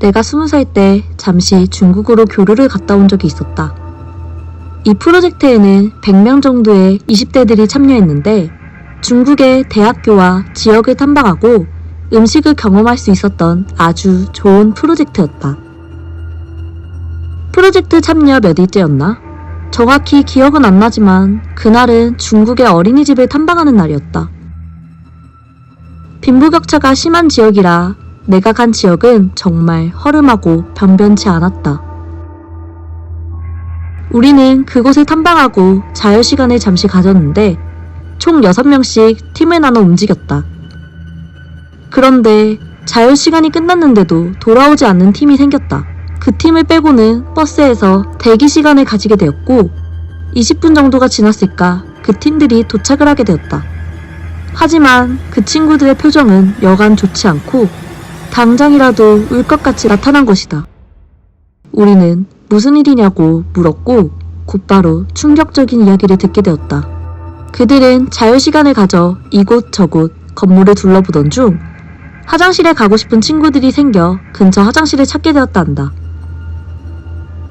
내가 스무 살 때 잠시 중국으로 교류를 갔다 온 적이 있었다. 이 프로젝트에는 100명 정도의 20대들이 참여했는데 중국의 대학교와 지역을 탐방하고 음식을 경험할 수 있었던 아주 좋은 프로젝트였다. 프로젝트 참여 몇 일째였나? 정확히 기억은 안 나지만 그날은 중국의 어린이집을 탐방하는 날이었다. 빈부격차가 심한 지역이라 내가 간 지역은 정말 허름하고 변변치 않았다. 우리는 그곳을 탐방하고 자유 시간을 잠시 가졌는데 총 6명씩 팀을 나눠 움직였다. 그런데 자유 시간이 끝났는데도 돌아오지 않는 팀이 생겼다. 그 팀을 빼고는 버스에서 대기 시간을 가지게 되었고 20분 정도가 지났을까 그 팀들이 도착을 하게 되었다. 하지만 그 친구들의 표정은 여간 좋지 않고 당장이라도 울 것 같이 나타난 것이다. 우리는 무슨 일이냐고 물었고 곧바로 충격적인 이야기를 듣게 되었다. 그들은 자유시간을 가져 이곳 저곳 건물을 둘러보던 중 화장실에 가고 싶은 친구들이 생겨 근처 화장실을 찾게 되었다 한다.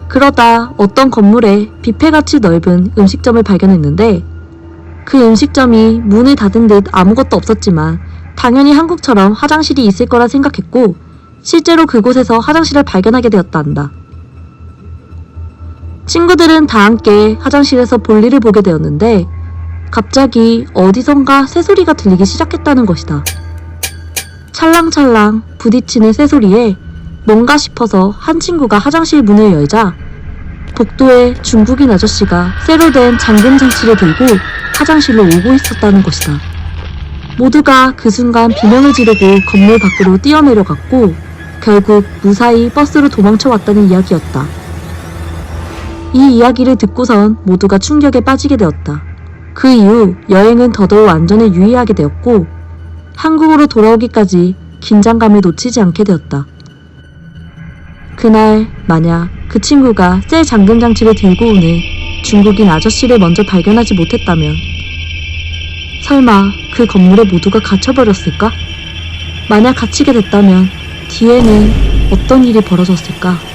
그러다 어떤 건물에 뷔페같이 넓은 음식점을 발견했는데 그 음식점이 문을 닫은 듯 아무것도 없었지만 당연히 한국처럼 화장실이 있을 거라 생각했고 실제로 그곳에서 화장실을 발견하게 되었다 한다. 친구들은 다 함께 화장실에서 볼일을 보게 되었는데 갑자기 어디선가 새소리가 들리기 시작했다는 것이다. 찰랑찰랑 부딪히는 새소리에 뭔가 싶어서 한 친구가 화장실 문을 열자 복도에 중국인 아저씨가 쇠로 된 잠금 장치를 들고 화장실로 오고 있었다는 것이다. 모두가 그 순간 비명을 지르고 건물 밖으로 뛰어내려갔고 결국 무사히 버스로 도망쳐 왔다는 이야기였다. 이 이야기를 듣고선 모두가 충격에 빠지게 되었다. 그 이후 여행은 더더욱 안전에 유의하게 되었고 한국으로 돌아오기까지 긴장감을 놓치지 않게 되었다. 그날 만약 그 친구가 쇠 잠금 장치를 들고 오는 중국인 아저씨를 먼저 발견하지 못했다면 설마 그 건물에 모두가 갇혀버렸을까? 만약 갇히게 됐다면 뒤에는 어떤 일이 벌어졌을까?